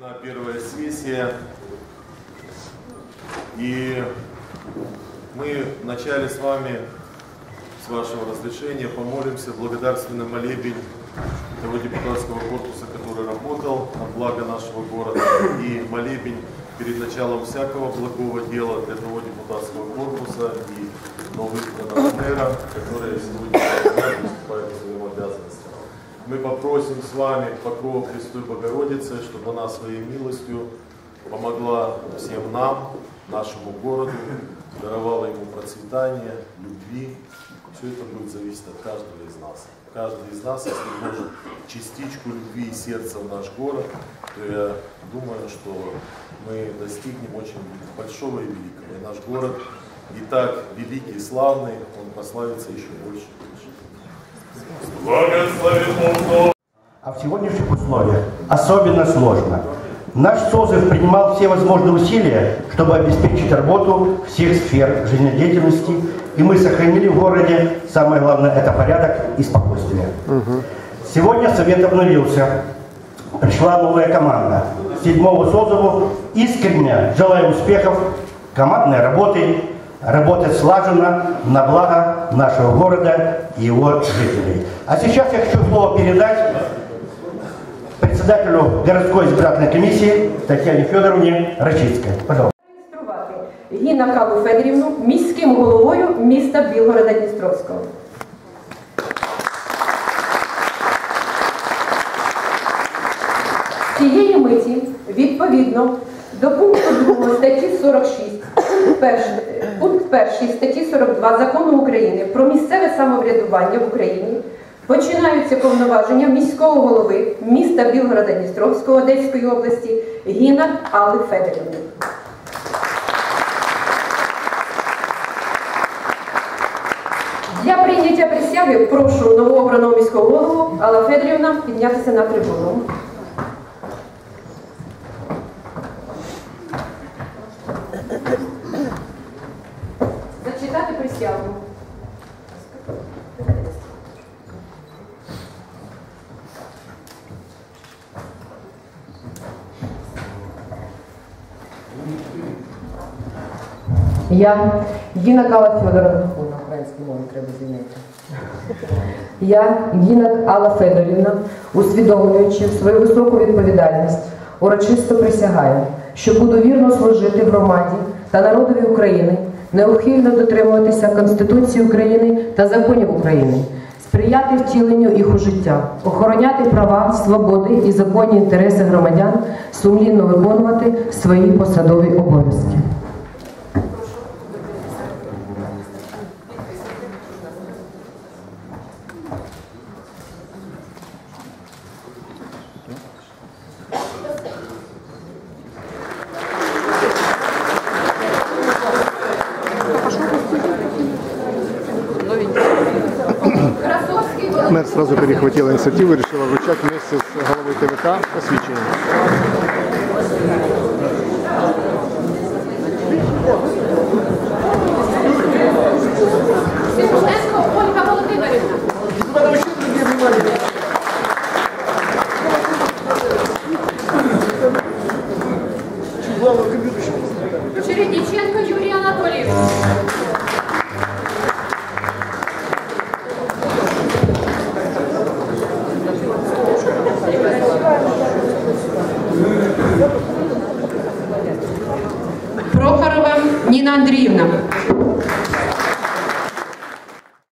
проведена первая сессия, и мы вначале с вами, с вашего разрешения, помолимся благодарственный молебень того депутатского корпуса, который работал на благо нашего города, и молебень перед началом всякого благого дела для того депутатского корпуса и новых мэра, которые сегодня Мы попросим с вами покрова Престой Богородицы, чтобы она своей милостью помогла всем нам, нашему городу, даровала ему процветание, любви. Все это будет зависеть от каждого из нас. Каждый из нас, если вложит частичку любви и сердца в наш город, то я думаю, что мы достигнем очень большого и великого. И наш город и так великий и славный, он прославится еще больше и больше. Благословен Бог! А в сегодняшних условиях особенно сложно. Наш СОЗыв принимал все возможные усилия, чтобы обеспечить работу всех сфер жизнедеятельности, и мы сохранили в городе, самое главное, это порядок и спокойствие. Сегодня совет обновился, пришла новая команда. Седьмому СОЗову искренне желаю успехов, командной работы, работать слаженно на благо нашего города и его жителей. А сейчас я хочу слово передать председателю городской избирательной комиссии Татьяне Федоровне Рачицькой. Пожалуйста. Реєструвати Гіна Калу Федорівну міським головою міста Білгорода Дністровського. З Цієї миті, відповідно до пункту 2 статті 46, перш, пункт 1 статті 42 Закону України про місцеве самоврядування в Україні починаються повноваження міського голови міста Білгорода Дністровського Одеської області Гіна Алли Федорівни. Для прийняття присяги прошу новообраного міського голову Алла Федорівна піднятися на трибуну. Зачитати присягу. Я, Гіна Кала Федоровна, на українській треба звільнити. Я, Гіна Алла Федорівна, усвідомлюючи свою високу відповідальність, урочисто присягаю, що буду вірно служити громаді та народові України, неухильно дотримуватися Конституції України та законів України, сприяти втіленню їх у життя, охороняти права, свободи і законні інтереси громадян, сумлінно виконувати свої посадові обов'язки. Мэр сразу перехватила инициативу и решила вручать вместе с головой ТВК посвящение. Нина Андреевна.